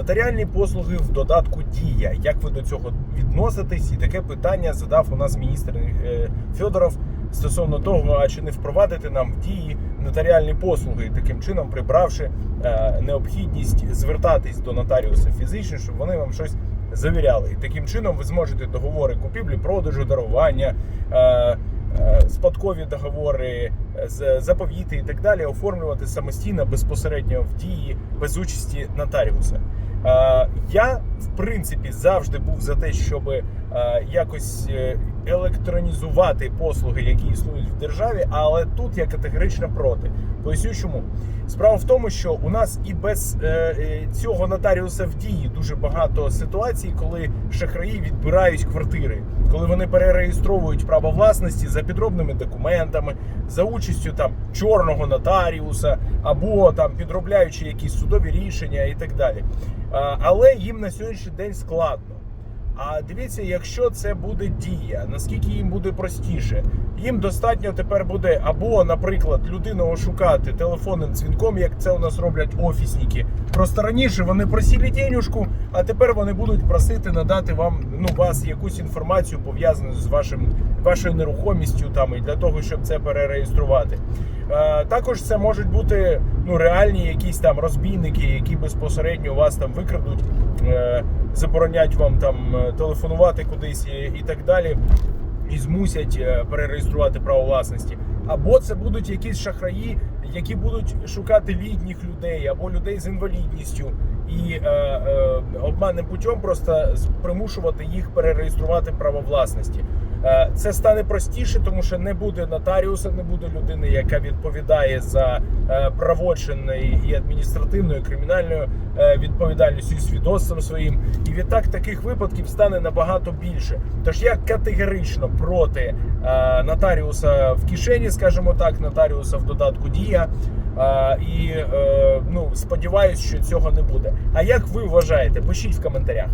нотаріальні послуги в додатку Дія. Як ви до цього відноситесь? І таке питання задав у нас міністр е, Федоров стосовно того, а чи не впровадити нам в дії нотаріальні послуги, таким чином прибравши е, необхідність звертатись до нотаріуса фізично, щоб вони вам щось завіряли. І таким чином ви зможете договори купівлі, продажу, дарування. Е, Спадкові договори, з- заповіти і так далі оформлювати самостійно безпосередньо в дії без участі нотаріуса. Я в принципі завжди був за те, щоб якось е, електронізувати послуги, які існують в державі, але тут я категорично проти. Поясню чому. Справа в тому, що у нас і без е, е, цього нотаріуса в дії дуже багато ситуацій, коли шахраї відбирають квартири, коли вони перереєстровують право власності за підробними документами, за участю там чорного нотаріуса або там підробляючи якісь судові рішення і так далі. Але їм на сьогоднішній день складно. А дивіться, якщо це буде дія, наскільки їм буде простіше, їм достатньо тепер буде або, наприклад, людину ошукати телефонним дзвінком, як це у нас роблять офісники. Просто раніше вони просили денюжку, а тепер вони будуть просити надати вам ну вас якусь інформацію пов'язану з вашим вашою нерухомістю там і для того, щоб це перереєструвати. Е, також це можуть бути ну реальні якісь там розбійники, які безпосередньо вас там викрадуть, е, заборонять вам там е, телефонувати кудись і, і так далі, і змусять е, перереєструвати право власності. Або це будуть якісь шахраї, які будуть шукати літніх людей або людей з інвалідністю і е, е, обманним путем просто примушувати їх перереєструвати право власності. Е, Це стане простіше, тому що не буде нотаріуса, не буде людини, яка відповідає за е, правочинною і адміністративною, і кримінальною е, відповідальністю і свідоцтвом своїм. І відтак таких випадків стане набагато більше. Тож я категорично проти нотаріуса в кишені, скажімо так, нотаріуса в додатку Дія. І ну сподіваюсь, що цього не буде. А як ви вважаєте? Пишіть в коментарях.